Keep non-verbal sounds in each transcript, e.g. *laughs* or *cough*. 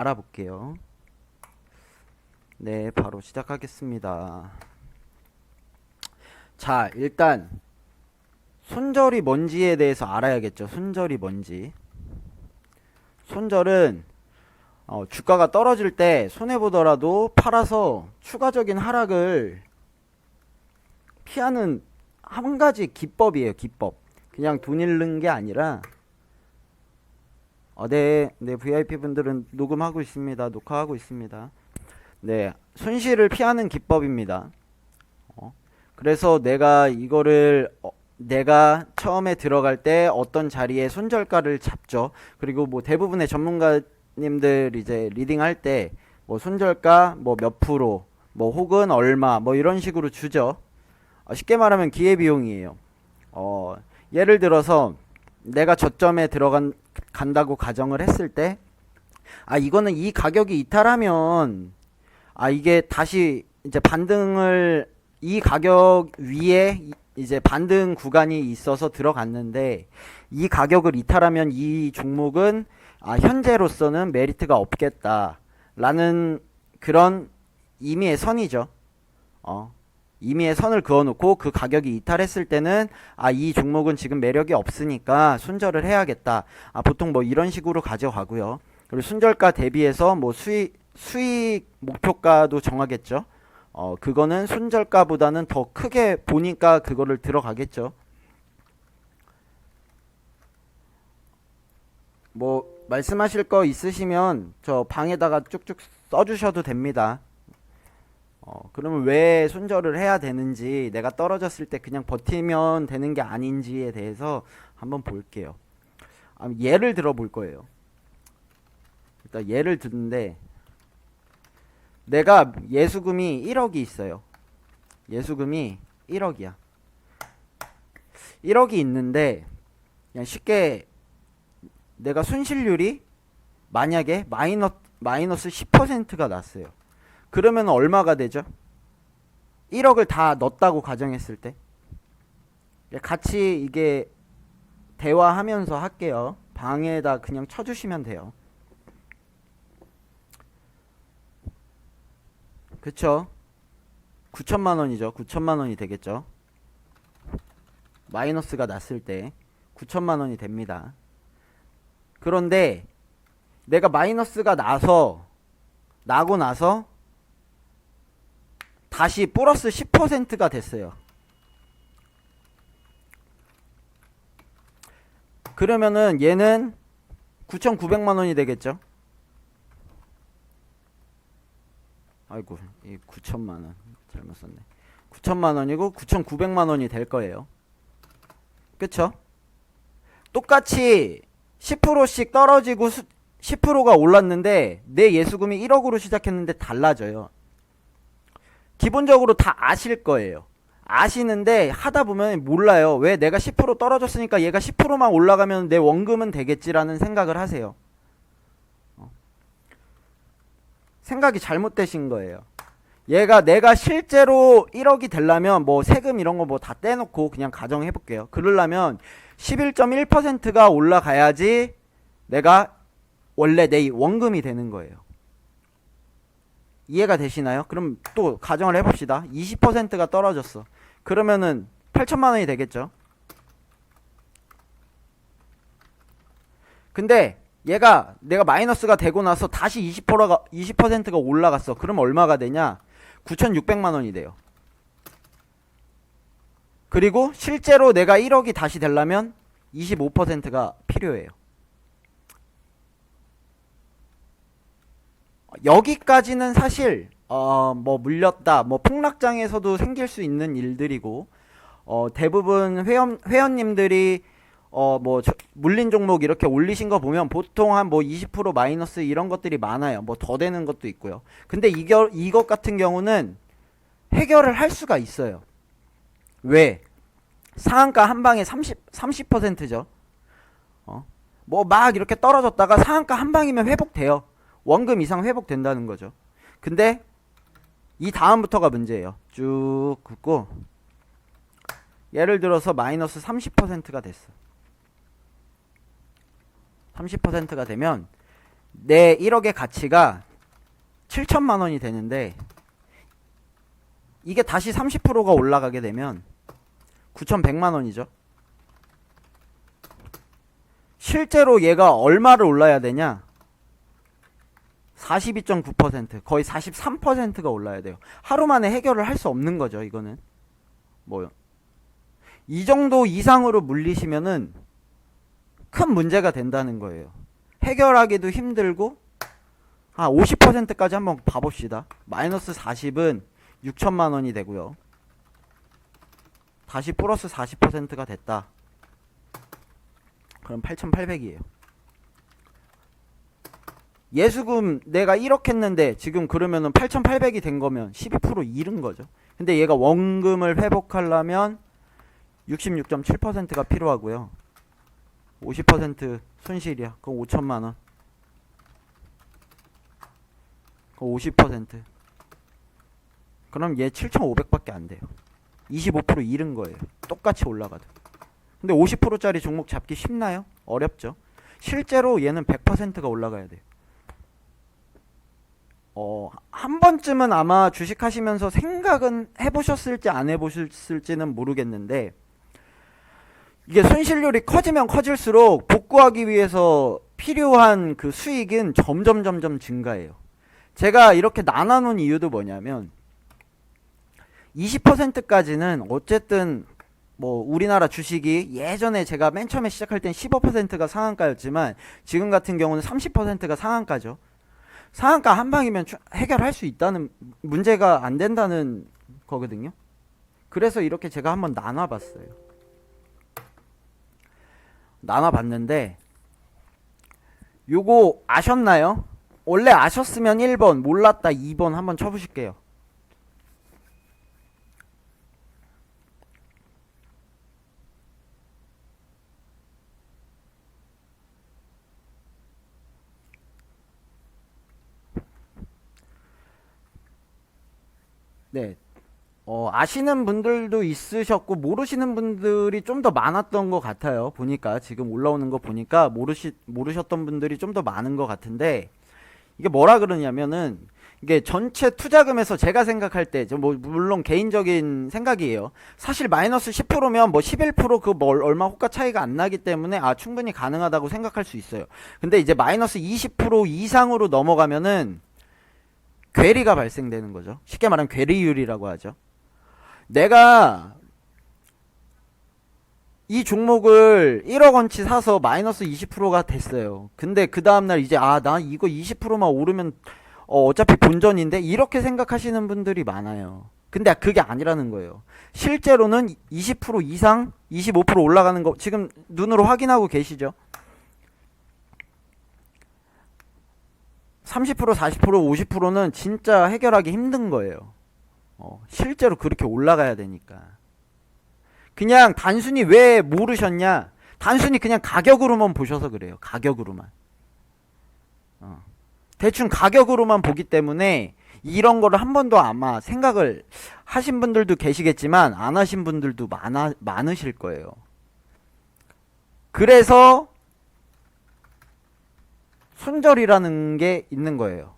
알아볼게요. 네, 바로 시작하겠습니다. 자, 일단 손절이 뭔지에 대해서 알아야겠죠. 손절이 뭔지. 손절은 어, 주가가 떨어질 때 손해 보더라도 팔아서 추가적인 하락을 피하는 한 가지 기법이에요. 기법. 그냥 돈 잃는 게 아니라 어, 네, 네 VIP 분들은 녹음하고 있습니다. 녹화하고 있습니다. 네, 손실을 피하는 기법입니다. 어, 그래서 내가 이거를 어, 내가 처음에 들어갈 때 어떤 자리에 손절가를 잡죠. 그리고 뭐 대부분의 전문가님들 이제 리딩 할 때 뭐 손절가 뭐 몇 프로 뭐 혹은 얼마 뭐 이런 식으로 주죠. 어, 쉽게 말하면 기회비용이에요. 어, 예를 들어서 내가 저점에 들어간 간다고 가정을 했을 때, 아, 이거는 이 가격이 이탈하면, 아, 이게 다시 이제 반등을, 이 가격 위에 이- 이제 반등 구간이 있어서 들어갔는데, 이 가격을 이탈하면 이 종목은, 아, 현재로서는 메리트가 없겠다. 라는 그런 임의의 선이죠. 어. 임의의 선을 그어놓고 그 가격이 이탈했을 때는 아 이 종목은 지금 매력이 없으니까 손절을 해야겠다. 아 보통 뭐 이런 식으로 가져가고요. 그리고 손절가 대비해서 뭐 수익 수익 목표가도 정하겠죠. 어 그거는 손절가보다는 더 크게 보니까 그거를 들어가겠죠. 뭐 말씀하실 거 있으시면 저 방에다가 쭉쭉 써주셔도 됩니다. 어, 그러면 왜 손절을 해야 되는지, 내가 떨어졌을 때 그냥 버티면 되는 게 아닌지에 대해서 한번 볼게요. 아, 예를 들어 볼 거예요. 일단 예를 드는데, 내가 예수금이 1억이 있어요. 예수금이 1억이야. 1억이 있는데, 그냥 쉽게 내가 손실률이 만약에 마이너, 마이너스 10%가 났어요. 그러면 얼마가 되죠? 1억을 다 넣었다고 가정했을 때 같이 이게 대화하면서 할게요. 방에다 그냥 쳐주시면 돼요. 그쵸? 9천만 원이죠. 9천만 원이 되겠죠. 마이너스가 났을 때 9천만 원이 됩니다. 그런데 내가 마이너스가 나서 나고 나서 다시 플러스 10%가 됐어요. 그러면은 얘는 9,900만 원이 되겠죠? 아이고, 이 9천만 원 잘못 썼네. 9천만 원이고 9,900만 원이 될 거예요. 그쵸? 똑같이 10%씩 떨어지고 수, 10%가 올랐는데 내 예수금이 1억으로 시작했는데 달라져요. 기본적으로 다 아실 거예요. 아시는데 하다 보면 몰라요. 왜 내가 10% 떨어졌으니까 얘가 10%만 올라가면 내 원금은 되겠지라는 생각을 하세요. 어. 생각이 잘못되신 거예요. 얘가 내가 실제로 1억이 되려면 뭐 세금 이런 거 뭐 다 떼놓고 그냥 가정해 볼게요. 그러려면 11.1%가 올라가야지 내가 원래 내 원금이 되는 거예요. 이해가 되시나요? 그럼 또 가정을 해봅시다. 20%가 떨어졌어. 그러면은 8천만 원이 되겠죠. 근데 얘가 내가 마이너스가 되고 나서 다시 20%가 20%가 올라갔어. 그럼 얼마가 되냐? 9,600만 원이 돼요. 그리고 실제로 내가 1억이 다시 되려면 25%가 필요해요. 여기까지는 사실 어 뭐 물렸다 뭐 폭락장에서도 생길 수 있는 일들이고 어 대부분 회원 회원님들이 어뭐 물린 종목 이렇게 올리신 거 보면 보통 한 뭐 20% 마이너스 이런 것들이 많아요. 뭐 더 되는 것도 있고요. 근데 이겨 이것 같은 경우는 해결을 할 수가 있어요. 왜? 상한가 한 방에 30 30%죠. 어? 뭐 막 이렇게 떨어졌다가 상한가 한 방이면 회복돼요. 원금 이상 회복된다는 거죠. 근데 이 다음부터가 문제예요. 쭉 긋고 예를 들어서 마이너스 30%가 됐어. 30%가 되면 내 1억의 가치가 7천만 원이 되는데 이게 다시 30%가 올라가게 되면 9,100만 원이죠. 실제로 얘가 얼마를 올라야 되냐? 42.9% 거의 43%가 올라야 돼요. 하루 만에 해결을 할 수 없는 거죠, 이거는. 뭐요? 이 정도 이상으로 물리시면은 큰 문제가 된다는 거예요. 해결하기도 힘들고 아 50%까지 한번 봐 봅시다. 마이너스 40은 6천만 원이 되고요. 다시 플러스 40%가 됐다. 그럼 8,800이에요. 예수금 내가 1억 했는데 지금 그러면은 8,800이 된 거면 12% 잃은 거죠. 근데 얘가 원금을 회복하려면 66.7%가 필요하고요. 50% 손실이야. 그럼 5천만 원. 그 50%. 그럼 얘 7,500밖에 안 돼요. 25% 잃은 거예요. 똑같이 올라가도. 근데 50%짜리 종목 잡기 쉽나요? 어렵죠. 실제로 얘는 100%가 올라가야 돼요. 어, 한 번쯤은 아마 주식 하시면서 생각은 해보셨을지 안 해보셨을지는 모르겠는데, 이게 손실률이 커지면 커질수록 복구하기 위해서 필요한 그 수익은 점점 점점 증가해요. 제가 이렇게 나눠놓은 이유도 뭐냐면 20%까지는 어쨌든 뭐 우리나라 주식이 예전에 제가 맨 처음에 시작할 땐 15%가 상한가였지만 지금 같은 경우는 30%가 상한가죠. 상한가 한 방이면 추- 해결할 수 있다는 문제가 안 된다는 거거든요. 그래서 이렇게 제가 한번 나눠봤어요. 나눠봤는데 요거 아셨나요? 원래 아셨으면 1번 몰랐다 2번 한번 쳐보실게요. 네. 어, 아시는 분들도 있으셨고 모르시는 분들이 좀 더 많았던 것 같아요. 보니까 지금 올라오는 거 보니까 모르시 모르셨던 분들이 좀 더 많은 것 같은데 이게 뭐라 그러냐면은 이게 전체 투자금에서 제가 생각할 때, 저뭐 물론 개인적인 생각이에요. 사실 마이너스 10%면 뭐 11%그 뭐 얼마 호가 차이가 안 나기 때문에 아 충분히 가능하다고 생각할 수 있어요. 근데 이제 마이너스 20% 이상으로 넘어가면은 괴리가 발생되는 거죠. 쉽게 말하면 괴리율이라고 하죠. 내가 이 종목을 1억 원치 사서 마이너스 20%가 됐어요. 근데 그 다음날 이제 아, 나 이거 20%만 오르면 어, 어차피 본전인데 이렇게 생각하시는 분들이 많아요. 근데 그게 아니라는 거예요. 실제로는 20% 이상, 25% 올라가는 거 지금 눈으로 확인하고 계시죠? 30%, 40%, 50%는 진짜 해결하기 힘든 거예요. 어, 실제로 그렇게 올라가야 되니까. 그냥 단순히 왜 모르셨냐? 단순히 그냥 가격으로만 보셔서 그래요. 가격으로만. 어. 대충 가격으로만 보기 때문에 이런 거를 한 번도 아마 생각을 하신 분들도 계시겠지만 안 하신 분들도 많아, 많으실 거예요. 그래서 손절이라는 게 있는 거예요.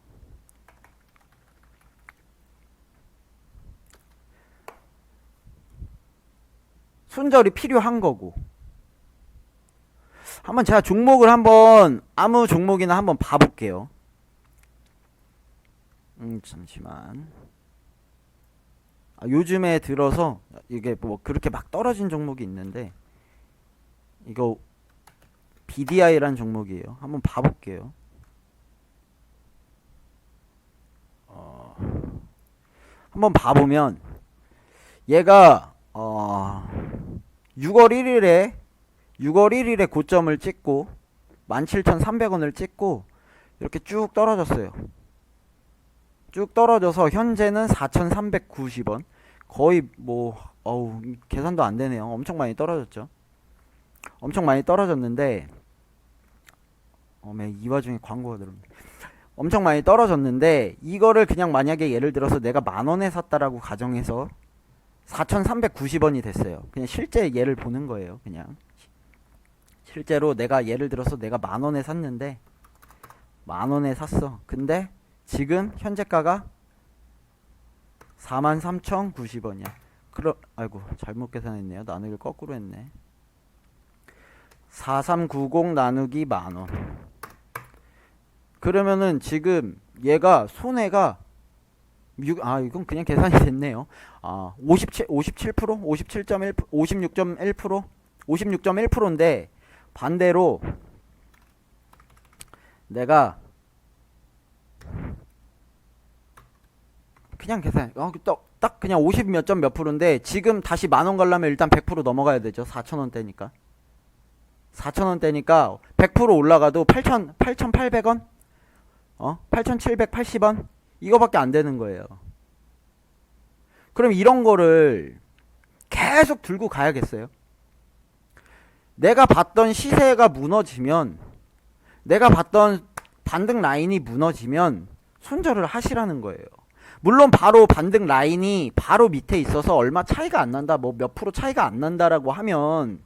손절이 필요한 거고. 한번 제가 종목을 한번 아무 종목이나 한번 봐볼게요. 음 잠시만. 아, 요즘에 들어서 이게 뭐 그렇게 막 떨어진 종목이 있는데 이거 BDI란 종목이에요. 한번 봐볼게요. 어, 한번 봐보면 얘가 어, 6월 1일에 6월 1일에 고점을 찍고 17,300원을 찍고 이렇게 쭉 떨어졌어요. 쭉 떨어져서 현재는 4,390원. 거의 뭐 어우 계산도 안 되네요. 엄청 많이 떨어졌죠. 엄청 많이 떨어졌는데 어메 이 와중에 광고가 들어옵니다. 엄청 많이 떨어졌는데 이거를 그냥 만약에 예를 들어서 내가 만 원에 샀다라고 가정해서 4,390원이 됐어요. 그냥 실제 예를 보는 거예요. 그냥 실제로 내가 예를 들어서 내가 만 원에 샀는데 만 원에 샀어. 근데 지금 현재가가 43,090원이야. 그러 아이고 잘못 계산했네요. 나누기를 거꾸로 했네. 4390 나누기 만 원. 그러면은 지금 얘가 손해가 6, 아 이건 그냥 계산이 됐네요. 아 57, 57%, 57.1, 56.1%, 56.1%인데 반대로 내가 그냥 계산, 어, 딱, 딱 그냥 50 몇 점 몇 프로인데 지금 다시 만원 가려면 일단 100% 넘어가야 되죠. 4천 원대니까. 4천 원대니까 100% 올라가도 8천 8,800원? 어? 8,780원? 이거밖에 안 되는 거예요. 그럼 이런 거를 계속 들고 가야겠어요? 내가 봤던 시세가 무너지면 내가 봤던 반등 라인이 무너지면 손절을 하시라는 거예요. 물론 바로 반등 라인이 바로 밑에 있어서 얼마 차이가 안 난다, 뭐 몇 프로 차이가 안 난다라고 하면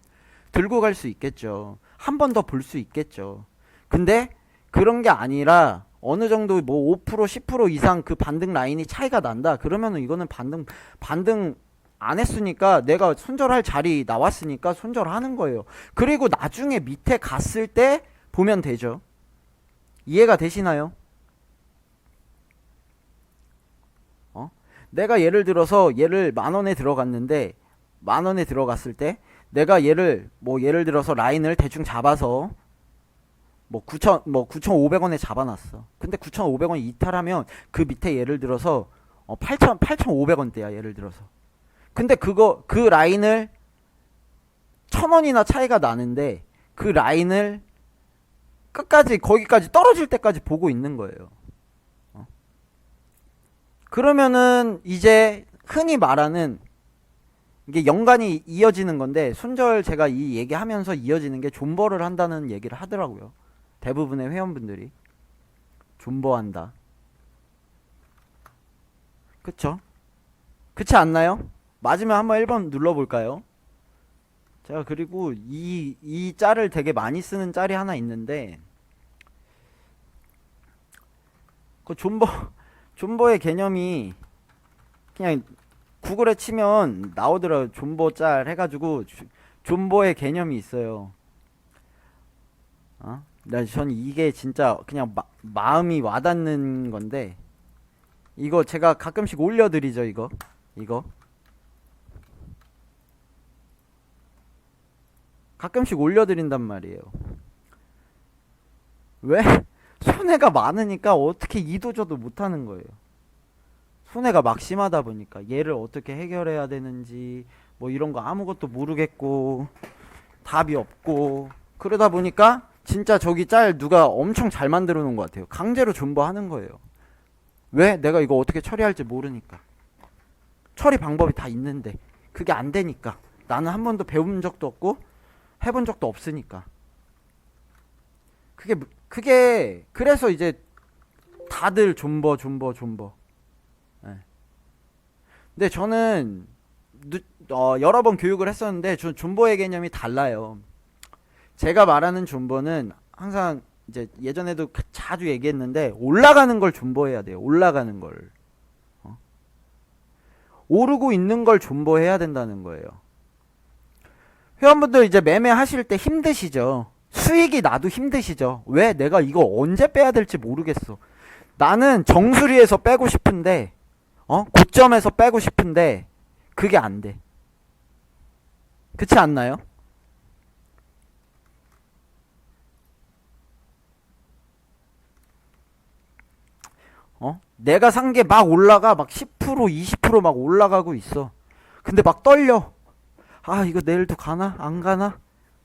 들고 갈 수 있겠죠. 한 번 더 볼 수 있겠죠. 근데 그런 게 아니라 어느 정도 뭐 5% 10% 이상 그 반등 라인이 차이가 난다. 그러면은 이거는 반등 반등 안 했으니까 내가 손절할 자리 나왔으니까 손절하는 거예요. 그리고 나중에 밑에 갔을 때 보면 되죠. 이해가 되시나요? 어? 내가 예를 들어서 얘를 만 원에 들어갔는데 만 원에 들어갔을 때 내가 얘를 뭐 예를 들어서 라인을 대충 잡아서 뭐 9천 뭐 9,500원에 잡아놨어. 근데 9,500원 이탈하면 그 밑에 예를 들어서 어 8,000 8,500원대야 예를 들어서. 근데 그거 그 라인을 천 원이나 차이가 나는데 그 라인을 끝까지 거기까지 떨어질 때까지 보고 있는 거예요. 어. 그러면은 이제 흔히 말하는 이게 연관이 이어지는 건데 손절 제가 이 얘기하면서 이어지는 게 존버를 한다는 얘기를 하더라고요. 대부분의 회원분들이 존버한다. 그쵸? 그렇지 않나요? 맞으면 한번 1번 눌러볼까요? 제가 그리고 이, 이 짤을 되게 많이 쓰는 짤이 하나 있는데 그 존버 *laughs* 존버의 개념이 그냥 구글에 치면 나오더라고요. 존버 짤 해가지고 주- 존버의 개념이 있어요. 어? 나전 이게 진짜 그냥 마, 마음이 와닿는 건데 이거 제가 가끔씩 올려드리죠 이거 이거 가끔씩 올려드린단 말이에요. 왜? *laughs* 손해가 많으니까 어떻게 이도저도 못하는 거예요. 손해가 막심하다 보니까 얘를 어떻게 해결해야 되는지 뭐 이런 거 아무것도 모르겠고 답이 없고 그러다 보니까 진짜 저기 짤 누가 엄청 잘 만들어 놓은 것 같아요. 강제로 존버하는 거예요. 왜? 내가 이거 어떻게 처리할지 모르니까. 처리 방법이 다 있는데 그게 안 되니까 나는 한 번도 배운 적도 없고 해본 적도 없으니까. 그게 무- 그게 그래서 이제 다들 존버 존버 존버. 예. 근데 저는 누- 어, 여러 번 교육을 했었는데 저 존버의 개념이 달라요. 제가 말하는 존버는 항상 이제 예전에도 그- 자주 얘기했는데 올라가는 걸 존버해야 돼요. 올라가는 걸. 어? 오르고 있는 걸 존버해야 된다는 거예요. 회원분들 이제 매매하실 때 힘드시죠? 수익이 나도 힘드시죠? 왜? 내가 이거 언제 빼야 될지 모르겠어. 나는 정수리에서 빼고 싶은데, 어? 고점에서 빼고 싶은데, 그게 안 돼. 그렇지 않나요? 어? 내가 산 게 막 올라가 막 10% 20%막 올라가고 있어. 근데 막 떨려. 아 이거 내일도 가나 안 가나?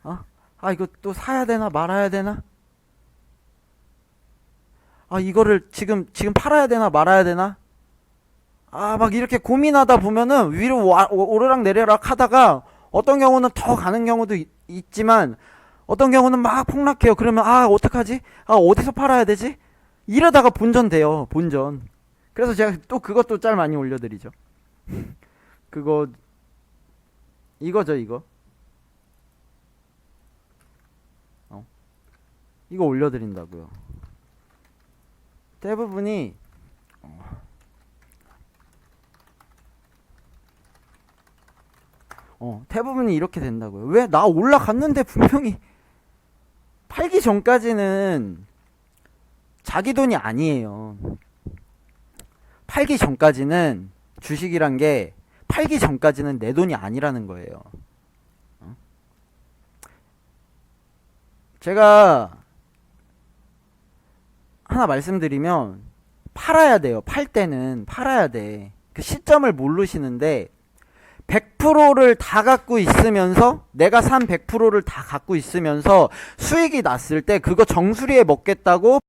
어? 아 이거 또 사야 되나 말아야 되나? 아 이거를 지금 지금 팔아야 되나 말아야 되나? 아 막 이렇게 고민하다 보면은 위로 와, 오- 오르락 내리락 하다가 어떤 경우는 더 가는 경우도 있, 있지만 어떤 경우는 막 폭락해요. 그러면 아 어떡하지? 아 어디서 팔아야 되지? 이러다가 본전 돼요. 본전. 그래서 제가 또 그것도 짤 많이 올려드리죠. 그거 이거죠 이거. 어. 이거 올려드린다고요. 대부분이 어, 대부분이 이렇게 된다고요. 왜? 나 올라갔는데 분명히 팔기 전까지는 자기 돈이 아니에요. 팔기 전까지는 주식이란 게 팔기 전까지는 내 돈이 아니라는 거예요. 어? 제가 하나 말씀드리면 팔아야 돼요. 팔 때는 팔아야 돼. 그 시점을 모르시는데 100%를 다 갖고 있으면서 내가 산 100%를 다 갖고 있으면서 수익이 났을 때 그거 정수리에 먹겠다고